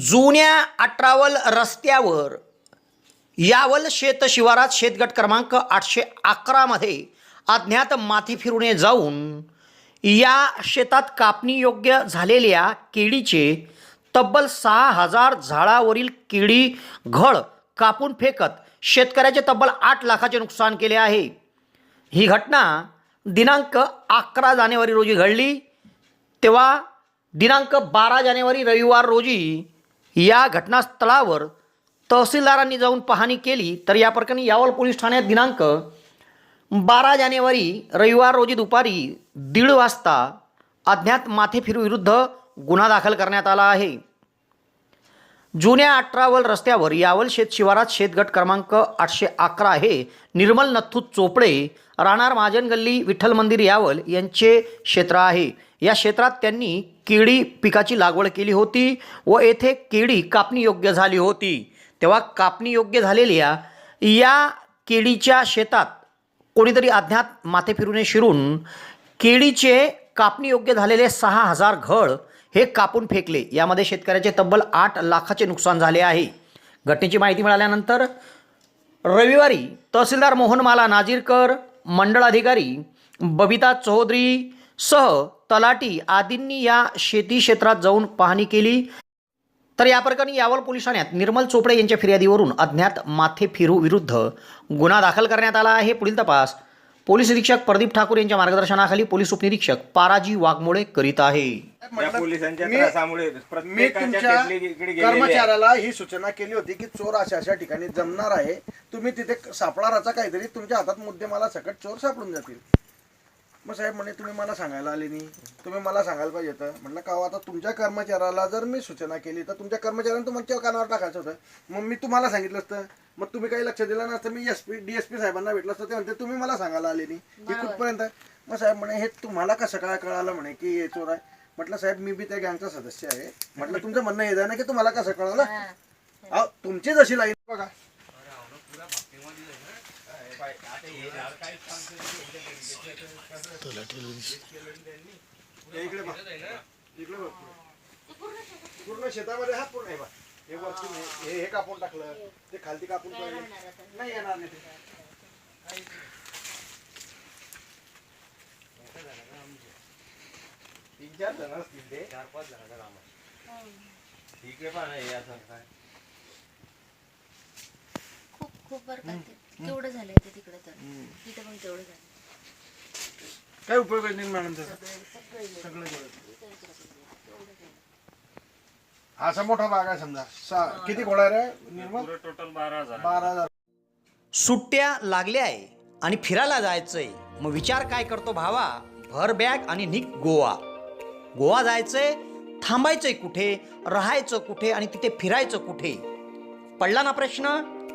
जुन्या अठरावल रस्त्यावर यावल शेत शिवारात शेतगट क्रमांक आठशे अकरामध्ये अज्ञात माथी फिरुणे जाऊन या शेतात कापणी योग्य झालेल्या केळीचे तब्बल सहा हजार झाडावरील केळी घड कापून फेकत शेतकऱ्याचे तब्बल आठ लाखाचे नुकसान केले आहे. ही घटना दिनांक अकरा जानेवारी रोजी घडली. तेव्हा दिनांक बारा जानेवारी रविवार रोजी या घटनास्थळावर तहसीलदारांनी जाऊन पाहणी केली तर या प्रकरणी यावल पोलीस ठाण्यात दिनांक बारा जानेवारी रविवार रोजी दुपारी दीड वाजता अज्ञात माथेफिरूविरुद्ध गुन्हा दाखल करण्यात आला आहे. जुन्या अठरावल रस्त्यावर यावल शेत शिवारात शेतगट क्रमांक आठशे अकरा हे निर्मल नथू चोपडे राहणार महाजन गल्ली विठ्ठल मंदिर यावल यांचे क्षेत्र आहे. या क्षेत्रात त्यांनी केळी पिकाची लागवड केली होती व येथे केळी कापणी योग्य झाली होती. तेव्हा कापणी योग्य झालेल्या या केळीच्या शेतात कोणीतरी अज्ञात माथे फिरूने शिरून केळीचे कापणी योग्य झालेले सहा हजार घड हे कापून फेकले. यामध्ये शेतकऱ्याचे तब्बल आठ लाखाचे नुकसान झाले आहे. घटनेची माहिती मिळाल्यानंतर रविवारी तहसीलदार मोहनमाला नाजीरकर मंडळ अधिकारी बबिता चौधरी सह तलाटी आदींनी या शेती क्षेत्रात जाऊन पाहणी केली. तर या प्रकरणी यावल पोलीस ठाण्यात निर्मल चोपडे यांच्या फिर्यादीवरून अज्ञात माथे फिरू विरुद्ध गुन्हा दाखल करण्यात आला आहे. पुढील तपास पोलीस निरीक्षक प्रदीप ठाकूर यांच्या मार्गदर्शनाखाली पोलीस उपनिरीक्षक पाराजी वाघमोडे करीत आहे. या पोलिसांच्या मी- त्रासामुळे मी प्रत्येकाच्या तुमच्या टेबली इकडे गेलेली आहे. कर्मचाऱ्याला ही सूचना केली होती की चोर अशा अशा ठिकाणी जमणार आहे. तुम्ही तिथे सापळा रचा काहीतरी तुमच्या हातात मुद्दे मला सकट चोर सापडून जातील. मग साहेब म्हणे तुम्ही मला सांगायला आले नाही. तुम्ही मला सांगायला पाहिजे होतं. म्हटलं का हो, आता तुमच्या कर्मचाऱ्याला जर मी सूचना केली तर तुमच्या कर्मचाऱ्याने तुमच्या कानावर टाकायचं होतं? मग मी तुम्हाला सांगितलं असतं. मग तुम्ही काही लक्ष दिलं नसतं. मी S P D S P साहेबांना भेटलं असतं. ते म्हणते तुम्ही मला सांगायला आले नाही. हे कुठपर्यंत? मग साहेब म्हणे हे तुम्हाला कसं काय कळालं म्हणे की हे चोर आहे? म्हटलं साहेब मी बी त्या गँगचा सदस्य आहे. म्हटलं तुमचं म्हणणं हे ना की तुम्हाला कसं कळालं? तुमची जशी लाईन बघा. इकडे बघ. इकडे बघ पूर्ण शेतामध्ये हा पूर्ण आहे बघ. हे वरती हे- हे हे कापून टाकलं ते खालती कापून टाकलं. नाही येणार नाही ते. तीन चार जण असतील ते. चार पाच जणांचं काम आहे. इकडे पण आहे असं काय खूप खूप वर करते केवढं झालंय ते तिकडे तर. तिथं पण तेवढं झालं. काय उपयोग नाही मॅडम त्याचा सगळं. असा मोठा बाग आहे समजा. सा- किती घोडा रे निर्मल? टोटल बारा हजार. बारा हजार. सुट्ट्या लागल्या आहे आणि फिरायला जायचंय. मग विचार काय करतो भावा? भर बॅग आणि निघ गोवा. गोवा जायचंय थांबायचंय कुठे राहायचं कुठे आणि तिथे फिरायचं कुठे? पडला ना प्रश्न?